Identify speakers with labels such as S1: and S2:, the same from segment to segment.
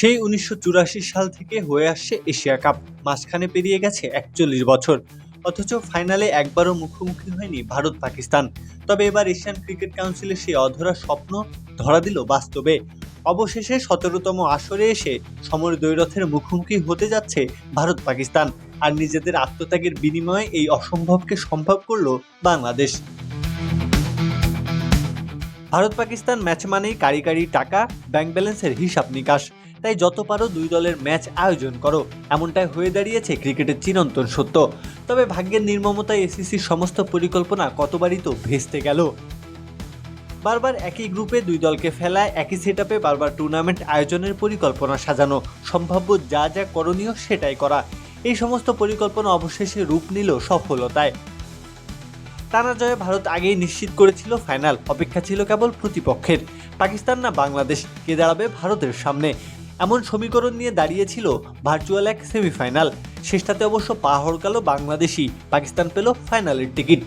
S1: সেই উনিশশো চুরাশি সাল থেকে হয়ে আসছে এশিয়া কাপ। মাঝখানে পেরিয়ে গেছে একচল্লিশ বছর। অথচ ফাইনালে একবারও মুখোমুখি হয়নি ভারত পাকিস্তান। তবে এবার এশিয়ান ক্রিকেট কাউন্সিলের সেই অধরা স্বপ্ন ধরা দিল বাস্তবে। অবশেষে সতেরোতম আসরে এসে সমর দ্বৈরথের মুখোমুখি হতে যাচ্ছে ভারত পাকিস্তান। আর নিজেদের আত্মত্যাগের বিনিময়ে এই অসম্ভবকে সম্ভব করল বাংলাদেশ। ভারত পাকিস্তান ম্যাচ মানেই কারি কারি টাকা ব্যাংক ব্যালেন্সের হিসাব নিকাশ। তাই যত পারো দুই দলের ম্যাচ আয়োজন করো। এমনটাই হয়ে দাঁড়িয়েছে ক্রিকেটের চিরন্তন সত্য। তবে ভাগ্যের নির্মমতায় এসিসির সমস্ত পরিকল্পনা কতবারই তো ভেস্তে গেল। বারবার একই গ্রুপে দুই দলকে ফেলায়, একই সেটআপে বারবার টুর্নামেন্ট আয়োজনের পরিকল্পনা সাজানো। সম্ভাব্য যা যা করণীয় সেটাই করা। এই সমস্ত পরিকল্পনা অবশেষে রূপ নিল সফলতায়। টানা জয়ে ভারত আগেই নিশ্চিত করেছিল ফাইনাল। অপেক্ষা ছিল কেবল প্রতিপক্ষের। পাকিস্তান না বাংলাদেশ, কে দাঁড়াবে ভারতের সামনে? এমন সমীকরণ নিয়ে দাঁড়িয়েছিল ভার্চুয়াল এক সেমিফাইনাল। শেষটাতে অবশ্য পা হড়কালো বাংলাদেশি পাকিস্তান পেল ফাইনালের টিকিট।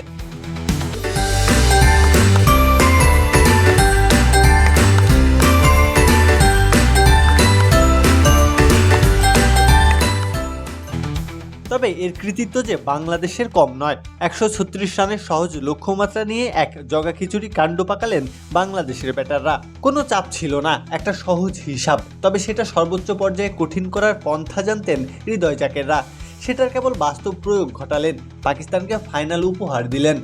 S1: তবে এর কৃতিত্ব যে বাংলাদেশের কম নয়। একশো ছত্রিশ রানের সহজ লক্ষ্যমাত্রা নিয়ে এক জগা খিচুড়ি কাণ্ড পাকালেন বাংলাদেশের ব্যাটাররা। কোনো চাপ ছিল না, একটা সহজ হিসাব। তবে সেটা সর্বোচ্চ পর্যায়ে কঠিন করার পন্থা জানতেন হৃদয় জাকেররা। সেটার কেবল বাস্তব প্রয়োগ ঘটালেন, পাকিস্তানকে ফাইনাল উপহার দিলেন।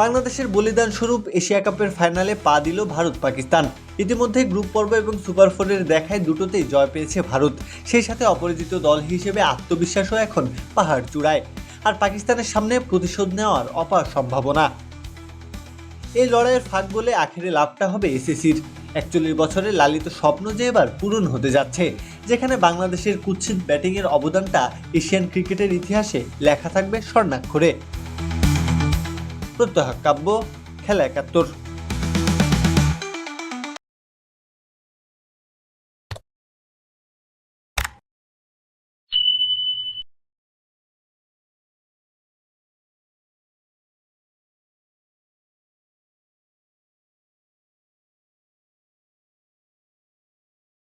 S1: বাংলাদেশের বলিদান স্বরূপ এশিয়া কাপের ফাইনালে পা দিল ভারত পাকিস্তান ইতিমধ্যে গ্রুপ পর্ব এবং সুপার ফোরের দেখায় দুটোতেই জয় পেয়েছে ভারত। সেই সাথে অপরাজিত দল হিসেবে আত্মবিশ্বাসও এখন পাহাড় চূড়ায়। আর পাকিস্তানের সামনে প্রতিশোধ নেওয়ার অপার সম্ভাবনা। এই লড়াইয়ের ফাঁক বলে আখেরে লাভটা হবে এসএসির একচল্লিশ বছরের লালিত স্বপ্ন যে এবার পূরণ হতে যাচ্ছে, যেখানে বাংলাদেশের কুৎসিত ব্যাটিংয়ের অবদানটা এশিয়ান ক্রিকেটের ইতিহাসে লেখা থাকবে স্বর্ণাক্ষরে। প্রত্যহ কাব্য, খেলা একাত্তর।